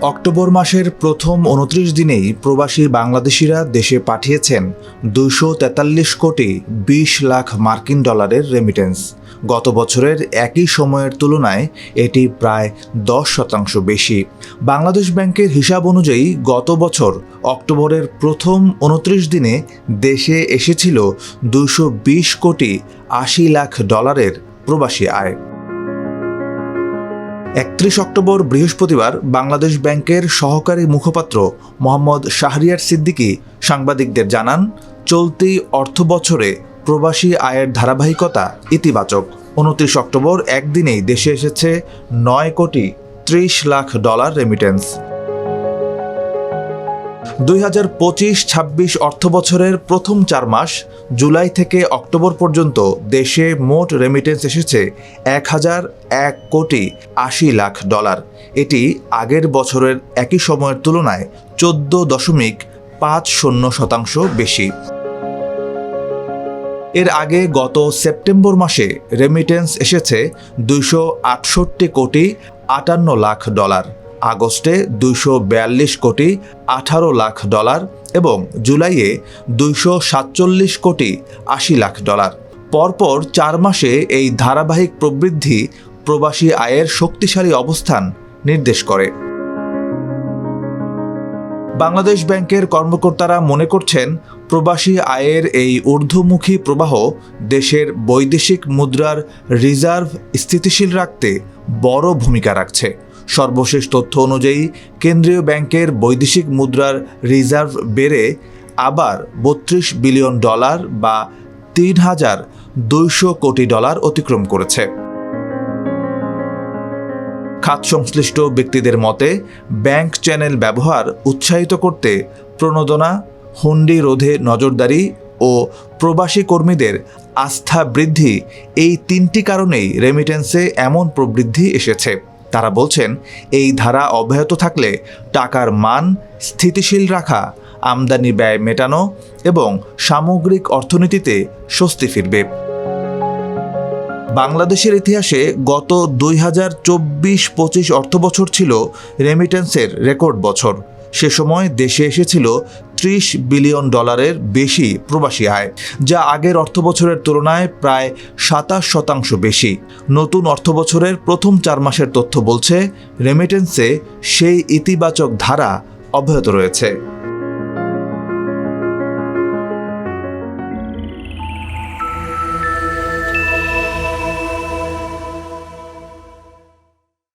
October মাসের প্রথম উনত্রিশ দিনেই প্রবাসী বাংলাদেশিরা দেশে পাঠিয়েছেন দুশো তেতাল্লিশ কোটি বিশ লাখ মার্কিন ডলারের রেমিটেন্স গত বছরের একই সময়ের তুলনায় এটি প্রায় দশ শতাংশ বেশি। বাংলাদেশ ব্যাংকের হিসাব অনুযায়ী গত বছর অক্টোবরের প্রথম উনত্রিশ দিনে দেশে এসেছিল দুশো বিশ কোটি আশি লাখ ডলারের প্রবাসী আয়। একত্রিশ অক্টোবর বৃহস্পতিবার বাংলাদেশ ব্যাংকের সহকারী মুখপাত্র মোহাম্মদ শাহরিয়ার সিদ্দিকী সাংবাদিকদের জানান, চলতি অর্থ বছরে প্রবাসী আয়ের ধারাবাহিকতা ইতিবাচক। উনত্রিশ অক্টোবর একদিনেই দেশে এসেছে নয় কোটি ত্রিশ লাখ ডলার রেমিটেন্স দুই হাজার পঁচিশ, ছাব্বিশ অর্থ বছরের প্রথম চার মাস, জুলাই থেকে অক্টোবর পর্যন্ত দেশে মোট রেমিটেন্স এসেছে এক হাজার এক কোটি আশি লাখ ডলার। এটি আগের বছরের একই সময়ের তুলনায় চোদ্দ দশমিক পাঁচ শূন্য শতাংশ বেশি। এর আগে গত সেপ্টেম্বর মাসে রেমিটেন্স এসেছে দুইশো আটষট্টি কোটি আটান্ন লাখ ডলার। আগস্টে দুইশো বিয়াল্লিশ কোটি আঠারো লাখ ডলার এবং জুলাইয়ে দুইশো সাতচল্লিশ কোটি আশি লাখ ডলার। পরপর চার মাসে এই ধারাবাহিক প্রবৃদ্ধি প্রবাসী আয়ের শক্তিশালী অবস্থান নির্দেশ করে। বাংলাদেশ ব্যাংকের কর্মকর্তারা মনে করছেন, প্রবাসী আয়ের এই ঊর্ধ্বমুখী প্রবাহ দেশের বৈদেশিক মুদ্রার রিজার্ভ স্থিতিশীল রাখতে বড় ভূমিকা রাখছে। সর্বশেষ তথ্য অনুযায়ী, কেন্দ্রীয় ব্যাংকের বৈদেশিক মুদ্রার রিজার্ভ বেড়ে আবার বত্রিশ বিলিয়ন ডলার বা তিন হাজার দুইশো কোটি ডলার অতিক্রম করেছে। খাত সংশ্লিষ্ট ব্যক্তিদের মতে, ব্যাংক চ্যানেল ব্যবহার উৎসাহিত করতে প্রণোদনা, হুন্ডি রোধে নজরদারি ও প্রবাসী কর্মীদের আস্থা বৃদ্ধি এই তিনটি কারণেই রেমিটেন্সে এমন প্রবৃদ্ধি এসেছে। তারা বলছেন, এই ধারা অব্যাহত থাকলে টাকার মান স্থিতিশীল রাখা, আমদানি ব্যয় মেটানো এবং সামগ্রিক অর্থনীতিতে স্বস্তি ফিরবে। বাংলাদেশের ইতিহাসে গত দুই হাজার চব্বিশ পঁচিশ অর্থবছর ছিল রেমিটেন্সের রেকর্ড বছর। সে সময় দেশে এসেছিল ত্রিশ বিলিয়ন ডলারের বেশি প্রবাসী আয়, যা আগের অর্থবছরের তুলনায় প্রায় সাতাশ শতাংশ বেশি। নতুন অর্থবছরের প্রথম চার মাসের তথ্য বলছে রেমিটেন্সে সেই ইতিবাচক ধারা অব্যাহত রয়েছে।